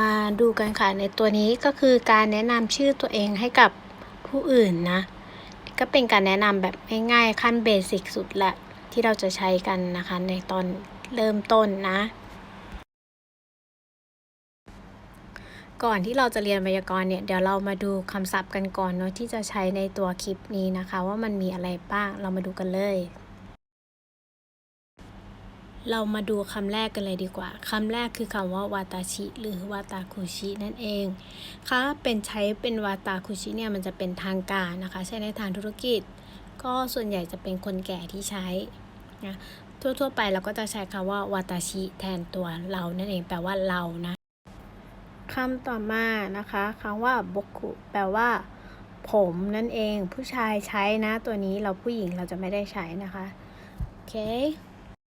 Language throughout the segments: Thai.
มาดูกันค่ะในตัวนี้ก็คือการแนะนำชื่อตัวเองให้กับผู้อื่นนะ ก็เป็นการแนะนำแบบง่ายๆขั้นเบสิกสุดละที่เราจะใช้กันนะคะในตอนเริ่มต้นนะ ก่อนที่เราจะเรียนไวยากรณ์เนี่ย เดี๋ยวเรามาดูคำศัพท์กันก่อนเนาะที่จะใช้ในตัวคลิปนี้นะคะ ว่ามันมีอะไรบ้างเรามาดูกันเลย เรามาดูคำแรกกันเลยดีกว่า คำแรกคือคำว่าวาตาชิ หรือวาตาคุชินั่นเองค่ะเป็นใช้เป็นวาตาคุชิเนี่ยมันจะเป็นทางการนะคะ ใช้ในทางธุรกิจ ก็ส่วนใหญ่จะเป็นคนแก่ที่ใช้นะทั่วๆไปเราก็จะใช้คำว่าวาตาชิแทนตัวเรานั่นเองแปลว่าเรานะคำต่อมานะคะคำว่าบกุแปลว่า ผมนั่นเอง ผู้ชายใช้นะ ตัวนี้เราผู้หญิงเราจะไม่ได้ใช้นะคะโอเค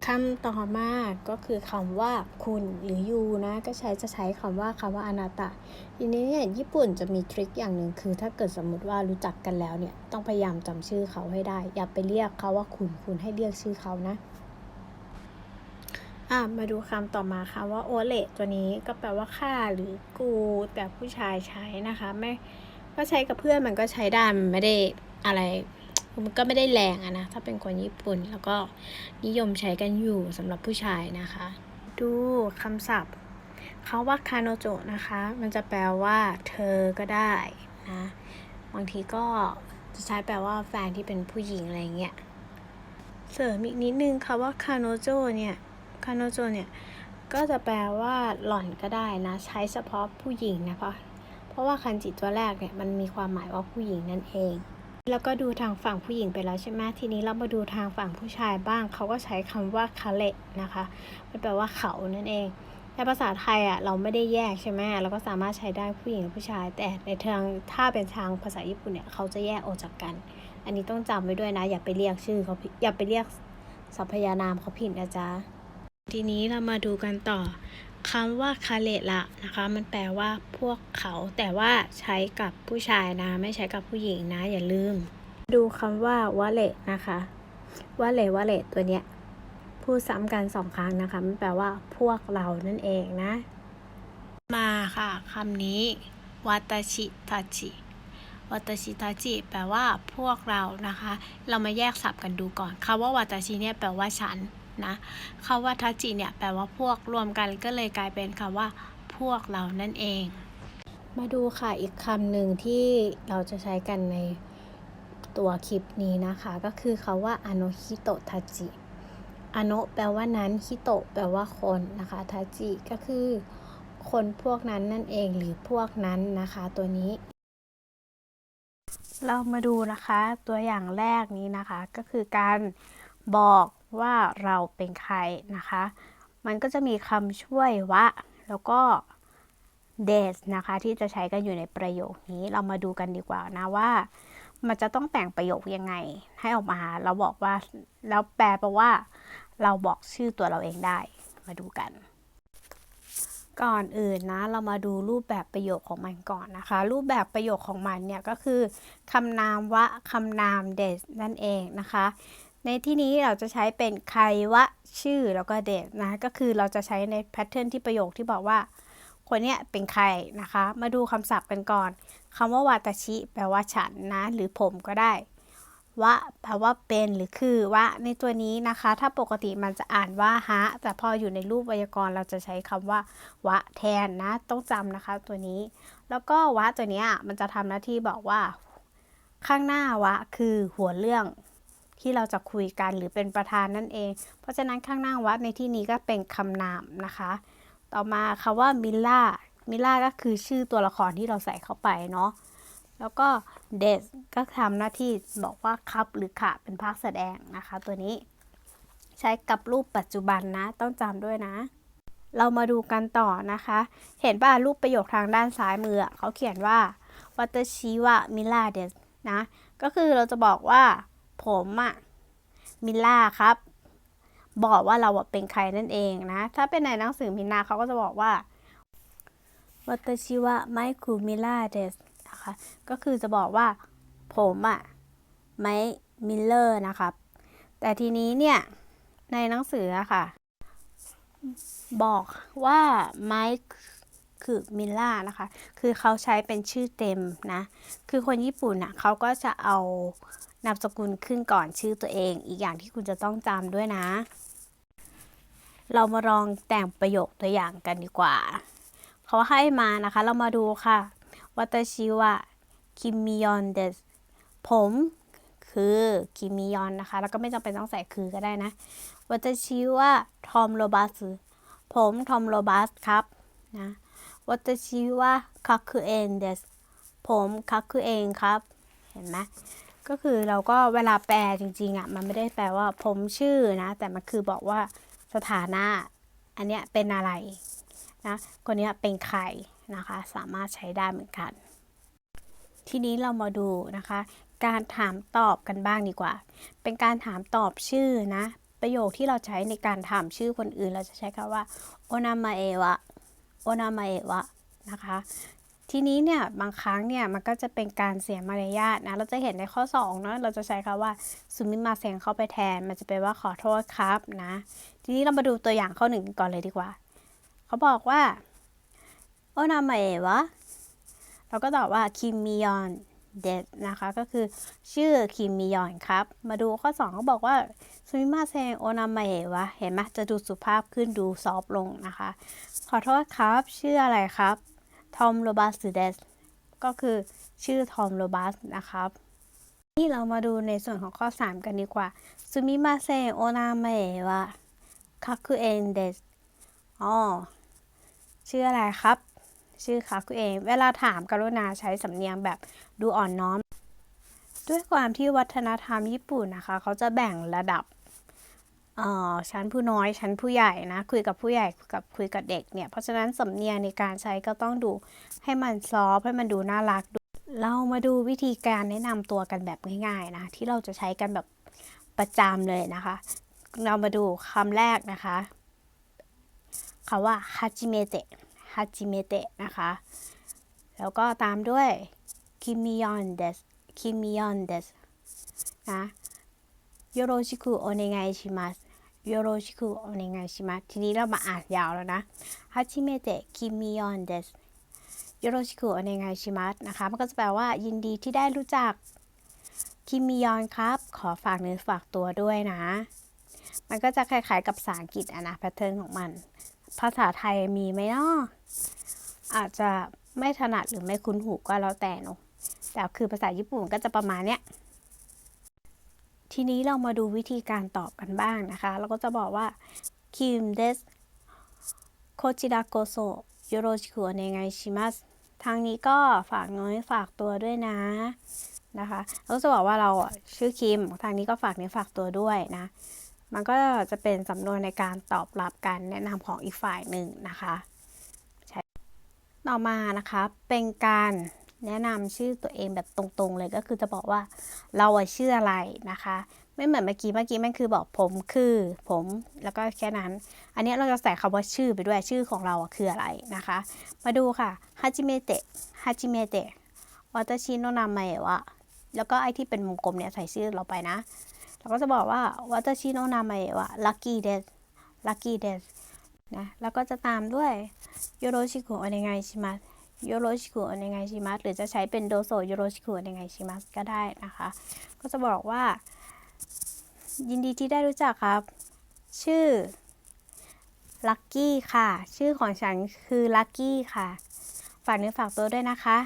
คำต่อมาก็คือคำว่าคุณหรือยูนะ ก็ใช้จะใช้คำว่าคำว่าอนาตะทีนี้เนี่ยญี่ปุ่นจะมีทริคอย่างหนึ่งคือ ถ้าเกิดสมมติว่ารู้จักกันแล้วเนี่ยต้องพยายามจำชื่อเขาให้ได้ อย่าไปเรียกเขาว่าคุณคุณให้เรียกชื่อเขานะอะมาดูคำต่อมาค่ะว่าโอเลตัวนี้ก็แปลว่าข้าหรือกู แต่ผู้ชายใช้นะคะไม่ก็ใช้กับเพื่อนมันก็ใช้ได้มันไม่ได้อะไร มันก็ไม่ได้แรงอะนะ ถ้าเป็นคนญี่ปุ่นแล้วก็นิยมใช้กันอยู่สำหรับผู้ชายนะคะ ดูคำศัพท์เขาว่าคาโนโจะนะคะ มันจะแปลว่าเธอก็ได้นะ บางทีก็จะใช้แปลว่าแฟนที่เป็นผู้หญิงอะไรเงี้ย เสริมอีกนิดนึงค่ะว่าคาโนโจเนี่ย คาโนโจเนี่ย ก็จะแปลว่าหล่อนก็ได้นะ ใช้เฉพาะผู้หญิงนะเพราะเพราะว่าคันจิตัวแรกเนี่ย มันมีความหมายว่าผู้หญิงนั่นเอง แล้วก็ดูทางฝั่งผู้หญิงไปแล้วใช่ไหมทีนี้เรามาดูทางฝั่งผู้ชายบ้าง เขาก็ใช้คำว่าคาเลนะคะ มันแปลว่าเขานั่นเองในภาษาไทยอะเราไม่ได้แยกใช่ไหมเราก็สามารถใช้ได้ผู้หญิงกับผู้ชาย แต่ในทางถ้าเป็นทางภาษาญี่ปุ่นเนี่ยเขาจะแยกออกจากกัน อันนี้ต้องจำไว้ด้วยนะ อย่าไปเรียกชื่อเขาอย่าไปเรียกสรรพยานามเขาผิดนะจ๊ะทีนี้เรามาดูกันต่อ คำว่าคาเลละนะคะ มันแปลว่าพวกเขาแต่ว่าใช้กับผู้ชายนะ ไม่ใช้กับผู้หญิงนะ อย่าลืม ดูคำว่าวะเลนะคะวะเลวะเลตัวเนี้ยพูดซ้ำกันสองครั้งนะคะ มันแปลว่าพวกเรานั่นเองนะ มาค่ะคำนี้วาตาชิทาจิวาตาชิทาจิแปลว่าพวกเรานะคะ เรามาแยกศัพท์กันดูก่อนคำว่าวาตาชิเนี่ยแปลว่าฉัน นะคำว่าทาจิเนี่ยแปลว่าพวกรวมกันก็เลยกลายเป็นคำว่า พวกเรานั่นเอง มาดูค่ะอีกคำหนึ่งที่เราจะใช้กันในตัวคลิปนี้นะคะ ก็คือคาว่าอโนฮิโตทาจิอโนแปลว่านั้นฮิโตแปลว่าคนนะคะทาจิก็คือ คนพวกนั้นนั่นเองหรือพวกนั้นนะคะ ตัวนี้ เรามาดูนะคะ ตัวอย่างแรกนี้นะคะ ก็คือการบอก ว่าเราเป็นใครนะคะ มันก็จะมีคำช่วยวะ แล้วก็ des นะคะ ที่จะใช้กันอยู่ในประโยคนี้เรามาดูกันดีกว่านะว่า มันจะต้องแต่งประโยคยังไง ให้ออกมาเราบอกว่าแล้วแปลแปลว่า เราบอกชื่อตัวเราเองได้มาดูกัน ก่อนอื่นนะ เรามาดูรูปแบบประโยคของมันก่อนนะคะ รูปแบบประโยคของมันเนี่ยก็คือคำนามวะคำนาม des นั่นเองนะคะ ในที่นี้เราจะใช้เป็นใครวะชื่อแล้วก็เดทนะก็คือเราจะใช้ในแพทเทิร์นที่ประโยคที่บอกว่า คนเนี้ยเป็นใครนะคะ มาดูคำศัพท์กันก่อนคำว่าวาตาชิ แปลว่าฉันนะ หรือผมก็ได้วะแปลว่าเป็นหรือคือวะในตัวนี้นะคะ ถ้าปกติมันจะอ่านว่าฮะ แต่พออยู่ในรูปไวยากรณ์เราจะใช้คำว่าวะแทนนะ ต้องจำนะคะตัวนี้ แล้วก็วะตัวเนี้ยมันจะทำหน้าที่บอกว่า ข้างหน้าวะคือหัวเรื่อง ที่เราจะคุยกันหรือเป็นประธานนั่นเอง เพราะฉะนั้นข้างหน้าวัดในที่นี้ก็เป็นคำนามนะคะ ต่อมาคำว่ามิลล่ามิลล่าก็คือชื่อตัวละครที่เราใส่เข้าไปเนาะแล้วก็เดสก็ทำหน้าที่บอกว่าครับหรือขะเป็นภาคแสดงนะคะ ตัวนี้ ใช้กับรูปปัจจุบันนะ ต้องจำด้วยนะ เรามาดูกันต่อนะคะ เห็นป่ะรูปประโยคทางด้านซ้ายมือเขาเขียนว่าวัตชิวะมิลาเดสนะ ก็คือเราจะบอกว่า ผมอะมิลล่าครับ บอกว่าเราเป็นใครนั่นเองนะ ถ้าเป็นในหนังสือมินนาเขาก็จะบอกว่าวัตชิวะไมคุมิลล่าเดสนะคะก็คือจะบอกว่าผมอะไมมิลเลอร์นะครับ แต่ทีนี้เนี่ยในหนังสืออะค่ะ บอกว่าไมค์คือมิลล่านะคะ คือเขาใช้เป็นชื่อเต็มนะ คือคนญี่ปุ่นน่ะเขาก็จะเอา นามสกุลขึ้นก่อนชื่อตัวเอง อีกอย่างที่คุณจะต้องจำด้วยนะ เรามาลองแต่งประโยคตัวอย่างกันดีกว่าเขาให้มานะคะ เรามาดูค่ะวัตชิวะคิมิยอนเดสผมคือคิมิยอนนะคะ แล้วก็ไม่จำเป็นต้องใส่คือก็ได้นะวัตชิวะทอมโรบัสผมทอมโรบัสครับนะวัตชิวะคักคือเอนเดสผมคักคือเองครับ เห็นไหม ก็คือเราก็เวลาแปลจริงๆอะมันไม่ได้แปลว่าผมชื่อนะ แต่มันคือบอกว่าสถานะ อันเนี้ยเป็นอะไรนะคนเนี้ยเป็นใครนะคะ สามารถใช้ได้เหมือนกัน ทีนี้เรามาดูนะคะ การถามตอบกันบ้างดีกว่า เป็นการถามตอบชื่อนะ ประโยคที่เราใช้ในการถามชื่อคนอื่น เราจะใช้คำว่าโอนามาเอวะโอนามาเอวะนะคะ ทีนี้เนี่ยบางครั้งเนี่ยมันก็จะเป็นการเสียมารยาทนะ เราจะเห็นในข้อ2เนาะเราจะใช้คำว่าซุมิมาเซงเข้าไปแทน มันจะเป็นว่าขอโทษครับนะ ทีนี้เรามาดูตัวอย่างข้อหนึ่งก่อนเลยดีกว่า เขาบอกว่าโอนามาเอวะเราก็ตอบว่าคิมมิยอนเดนะคะก็คือชื่อคิมมิยอนครับ มาดูข้อ2เขาบอกว่าซุมิมาเซงโอนามาเอะวะเห็นไหมจะดูสุภาพขึ้นดูซอฟต์ลงนะคะ ขอโทษครับ ชื่ออะไรครับ ทอมโรบัสเดสก็คือชื่อทอมโรบัสนะครับนี่เรามาดูในส่วนของข้อ 3 กันดีกว่าซุมิมาเซโอนามาเอะวะคาคุเอนเดสอ๋อชื่ออะไรครับ ชื่อคาคุเองเวลาถามกรุณาใช้สำเนียงแบบดูอ่อนน้อม ด้วยความที่วัฒนธรรมญี่ปุ่นนะคะ เขาจะแบ่งระดับ ชั้นผู้น้อยชั้นผู้ใหญ่นะคุยกับผู้ใหญ่กับคุยกับเด็กเนี่ยเพราะฉะนั้นสำเนียงในการใช้ก็ต้องดูให้มันซอฟให้มันดูน่ารักดูเรามาดูวิธีการแนะนำตัวกันแบบง่ายๆนะที่เราจะใช้กันแบบประจำเลยนะคะ เรามาดูคำแรกนะคะคำว่าฮาจิเมเตะฮาจิเมเตะนะคะ แล้วก็ตามด้วยคิมิยอนเดสคิมิยอนเดสนะโยโรชิคุโอเนไงชิมัส โยโรชิคุโอเนไงชิมัสทีนี้เรามาอ่านยาวแล้วนะฮาจิเมเตะคิมิยอนเดสโยโรชิคุโอเนไงชิมัสนะคะ มันก็จะแปลว่ายินดีที่ได้รู้จักคิมิยอนครับ ขอฝากเนื้อฝากตัวด้วยนะ มันก็จะคล้ายๆกับภาษาอังกฤษอะนะแพทเทิร์นของมัน ภาษาไทยมีไหมเนาะอาจจะไม่ถนัดหรือไม่คุ้นหูก็แล้วแต่เนอะแต่คือภาษาญี่ปุ่นก็จะประมาณเนี้ย ทีนี้เรามาดูวิธีการตอบกันบ้างนะคะ เราก็จะบอกว่าคิมเดสโคจิดาโกโซโยโรชิคุเนไงชิมัสทางนี้ก็ฝากน้อยฝากตัวด้วยนะนะคะเราก็จะบอกว่าเราชื่อคิม ทางนี้ก็ฝากเนื้อฝากตัวด้วยนะ มันก็จะเป็นสำนวนในการตอบรับการแนะนำของอีกฝ่ายหนึ่งนะคะใช่ต่อมานะคะ เป็นการ แนะนำชื่อตัวเองแบบตรงๆเลยก็คือจะบอกว่าเราอะชื่ออะไรนะคะ ไม่เหมือนเมื่อกี้เมื่อกี้มันคือบอกผมคือผมแล้วก็แค่นั้น อันนี้เราจะใส่คำว่าชื่อไปด้วยชื่อของเราคืออะไรนะคะ มาดูค่ะฮาจิเมเตะฮาจิเมเตะวัตชิโนนามะวะแล้วก็ไอที่เป็นวงกลมเนี่ยใส่ชื่อเราไปนะเราก็จะบอกว่าวัตชิโนนามะวะลัคกี้เดสลัคกี้เดสนะแล้วก็จะตามด้วยโยโรชิคุโอเนไงชิมัส โยโรชิคุโอเนไงชิมัสหรือจะใช้เป็นโดโซโยโรชิคุโอเนไงชิมัสก็ได้นะคะ ก็จะบอกว่า ยินดีที่ได้รู้จักครับ ชื่อลัคกี้ค่ะ ชื่อของฉันคือลัคกี้ค่ะ ฝากเนื้อฝากตัวด้วยนะคะ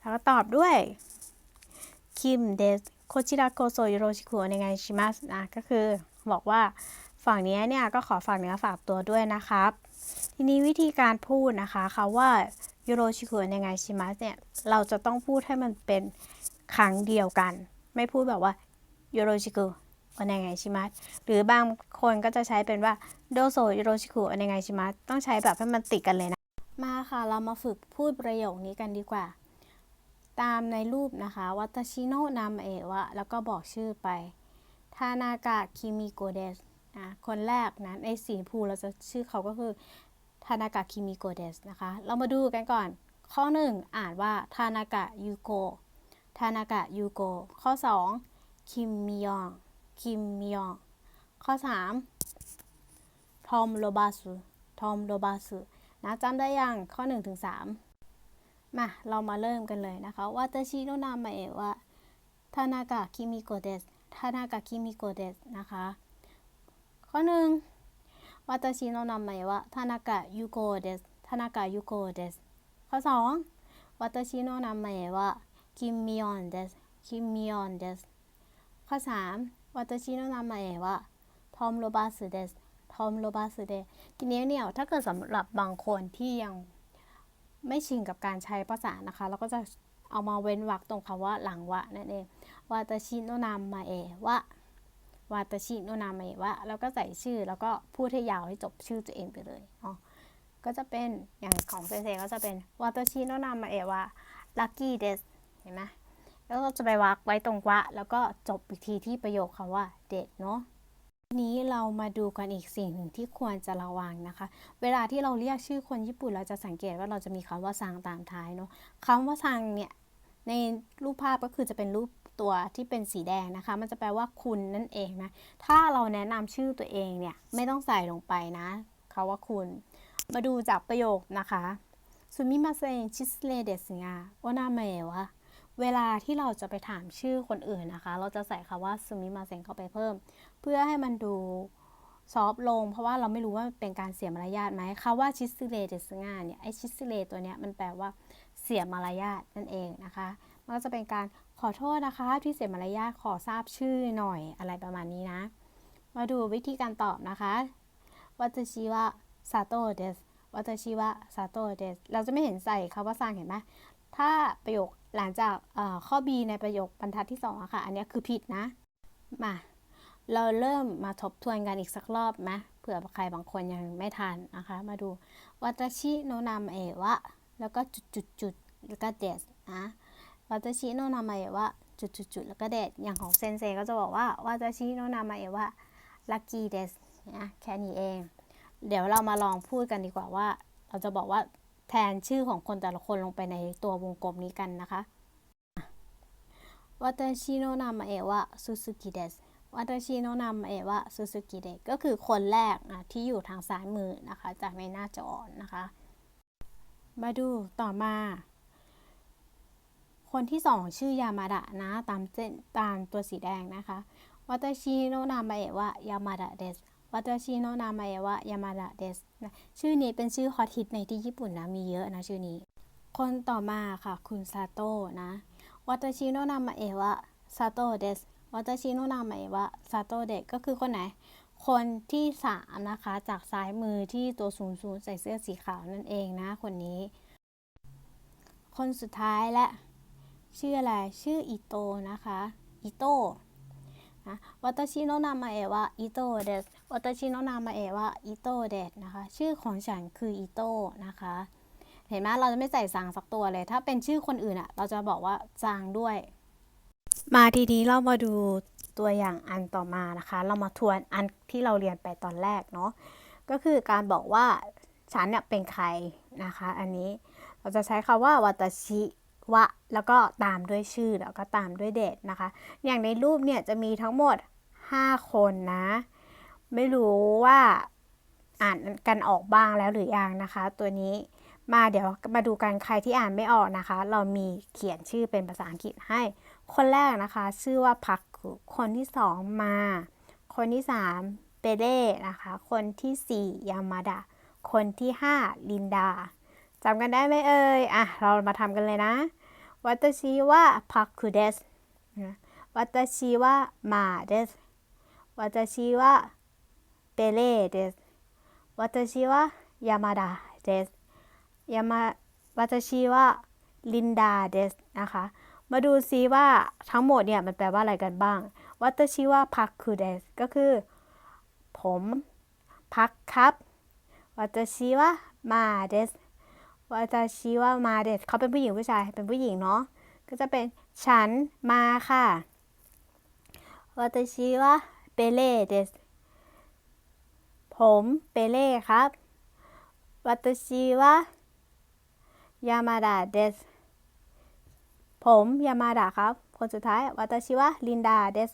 แล้วก็ตอบด้วยคิมเดสโคชิราโกโซโยโรชิคุโอเนไงชิมัสนะก็คือบอกว่าฝั่งนี้เนี่ยก็ขอฝากเนื้อฝากตัวด้วยนะครับ ทีนี้วิธีการพูดนะคะคาว่าโยโรชิคุโอเนไงชิมัสเนี่ย เราจะต้องพูดให้มันเป็นครั้งเดียวกัน ไม่พูดแบบว่าโยโรชิคุโอเนไงชิมัสหรือบางคนก็จะใช้เป็นว่าโดโซโยโรชิคุโอเนไงชิมัสต้องใช้แบบให้มันติดกันเลยนะ มาค่ะเรามาฝึกพูดประโยคนี้กันดีกว่า ตามในรูปนะคะวัตชิโนะนามเอะวะแล้วก็บอกชื่อไปทานากะคิมิโกเดสนะคนแรกนะในสีภูเราจะชื่อเขาก็คือ ทานากะคิมิโกเดสนะคะ เรามาดูกันก่อน ข้อ 1 อ่านว่าทานากะยูโกทานากะยูโกข้อ 2 คิมมิยอง คิมมิยอง ข้อ 3 ทอมโรบาสุทอมโรบาสุนะจำได้ยังข้อ 1-3ถึง3มาเรามาเริ่มกันเลยนะคะว่าตาชิโนนามาเอะว่าทานากะคิมิโกเดสทานากะคิมิโกเดสนะคะ ข้อ 1私の名前は田中ยวะทานากะยูโกเดส田ะยูโกเดสข้อสอง私の名前はคิมมิออนเดสคิมมิออนเดสข้อสาม私の名前はทอมโรบาสเดสทอมโรบาสเดสทีนี้เนี่ยถ้าเกิดสำหรับบางคนที่ยังไม่ชินกับการใช้ภาษานะคะแล้วก็จะเอามาเว้นวรรคตรงคำว่าหลังวะนั่นเองวาตาชิโนนามมาเอวะ วาตาชิโนนามะวะแล้วก็ใส่ชื่อแล้วก็พูดให้ยาวให้จบชื่อตัวเองไปเลยเนาะก็จะเป็นอย่างของเซนเซก็จะเป็นวาตาชิโนนามะเอวะลัคกี้เดสเห็นไหมแล้วก็จะไปวักไว้ตรงวะ แล้วก็จบอีกทีที่ประโยคคำว่าเด็ดเนาะทีนี้เรามาดูกันอีกสิ่งหนึ่งที่ควรจะระวังนะคะ เวลาที่เราเรียกชื่อคนญี่ปุ่นเราจะสังเกตว่าเราจะมีคำว่าซังตามท้ายเนาะคำว่าซังเนี่ย ในรูปภาพก็คือจะเป็นรูปตัวที่เป็นสีแดงนะคะ มันจะแปลว่าคุณนั่นเองนะ ถ้าเราแนะนำชื่อตัวเองเนี่ยไม่ต้องใส่ลงไปนะเขาว่าคุณ มาดูจากประโยคนะคะซูมิมาเซนชิสเลเดสงาโอนาเมวะเวลาที่เราจะไปถามชื่อคนอื่นนะคะ เราจะใส่คำว่าซูมิมาเซนเข้าไปเพิ่ม เพื่อให้มันดูซอฟลง เพราะว่าเราไม่รู้ว่าเป็นการเสียมารยาทไหมคำว่าชิสเลเดสงาเนี่ยไอชิสเลตัวเนี้ยมันแปลว่า สียมารยาทนั่นเองนะคะมันก็จะเป็นการขอโทษนะคะที่เสียมารยาทขอทราบชื่อหน่อยอะไรประมาณนี้นะ มาดูวิธีการตอบนะคะวัตชิวะซาโตเดสวัตชิวะซาโตเดสเราจะไม่เห็นใส่คำว่าซังเห็นไหมถ้าประโยคหลังจากข้อ B ในประโยคบรรทัดที่2อะค่ะ อันนี้คือผิดนะ มา เราเริ่มมาทบทวนกันอีกสักรอบไหมเผื่อใครบางคนยังไม่ทันนะคะ มาดูวัตชิโนนามเอวะ แล้วก็จุดจุดจุด แล้วก็เดสนะวาตาชิโนนามะเอะวะจุดๆแล้วก็เดดอย่างของเซนเซก็จะบอกว่าวาตาชิโนนามะเอะวะลัคกี้เดสนะแค่นี้เอง เดี๋ยวเรามาลองพูดกันดีกว่าว่า เราจะบอกว่าแทนชื่อของคนแต่ละคนลงไปในตัววงกลมนี้กันนะคะวาตาชิโนนามะเอะวะซูซูกิเดสวาตาชิโนนามะเอะวะซูซูกิเดสก็คือคนแรกนะที่อยู่ทางซ้ายมือนะคะ จากในหน้าจอนะคะ มาดูต่อมา คนที่สองชื่อยามาดะนะตามเส้นตามตัวสีแดงนะคะวัตชิโนนามะเอะวะยามาดะเดสวัตชิโนนามะเอะวะยามาดะเดสชื่อนี้เป็นชื่อฮอตฮิตในที่ญี่ปุ่นนะมีเยอะนะชื่อนี้ คนต่อมาค่ะคุณซาโตะนะวัตชิโนนามะเอะวะซาโตะเดสวัตชิโนนามะเอะวะซาโตะเดสก็คือคนไหน คนที่สามนะคะ จากซ้ายมือที่ตัวสูงสูงใส่เสื้อสีขาวนั่นเองนะ คนนี้ คนสุดท้ายและ ชื่ออะไร ชื่ออิโตนะคะ อิโตะนะวัตชิโนนามะเอะวะอิโตะเดสวัตชิโนนามะเอะวะอิโตะเดสนะคะ ชื่อของฉันคืออิโตะนะคะ เห็นไหมเราจะไม่ใส่ซางสักตัวเลย ถ้าเป็นชื่อคนอื่นอะเราจะบอกว่าจางด้วย มาทีนี้เรามาดูตัวอย่างอันต่อมานะคะ เรามาทวนอันที่เราเรียนไปตอนแรกเนาะ ก็คือการบอกว่าฉันเนี่ยเป็นใครนะคะ อันนี้เราจะใช้คำว่าวัตชิ วะ แล้วก็ตามด้วยชื่อแล้วก็ตามด้วยเดทนะคะ อย่างในรูปเนี่ยจะมีทั้งหมด 5 คนนะ ไม่รู้ว่าอ่านกันออกบ้างแล้วหรือยังนะคะ ตัวนี้มาเดี๋ยวมาดูกันใครที่อ่านไม่ออกนะคะ เรามีเขียนชื่อเป็นภาษาอังกฤษให้ คนแรกนะคะ ชื่อว่าพักคนที่สองมา คนที่สามเปเล่นะคะ คนที่สี่ยามาดะ คนที่ห้าลินดาจำกันได้ไหมเอ่ย อะ เรามาทำกันเลยนะ วัตชิวะพักคุเดสวัตชิวะมาเดสวัตชิวะเปเล่เดสวัตชิวะยามาดะเดสยามาวัตชิวะลินดาเดสนะคะ มาดูซิว่าทั้งหมดเนี่ยมันแปลว่าอะไรกันบ้าง วัตชิวะพักคุเดสก็คือ ผมพักครับวัตชิวะมาเดส วัตชิวะมาเดสเขาเป็นผู้หญิงผู้ชายเป็นผู้หญิงเนาะก็จะเป็นฉันมาค่ะวัตชิวะเปเล่เดสผมเปเล่ครับวัตชิวะยามาดะเดสผมยามาดะครับ คนสุดท้ายวัตชิวะลินดาเดส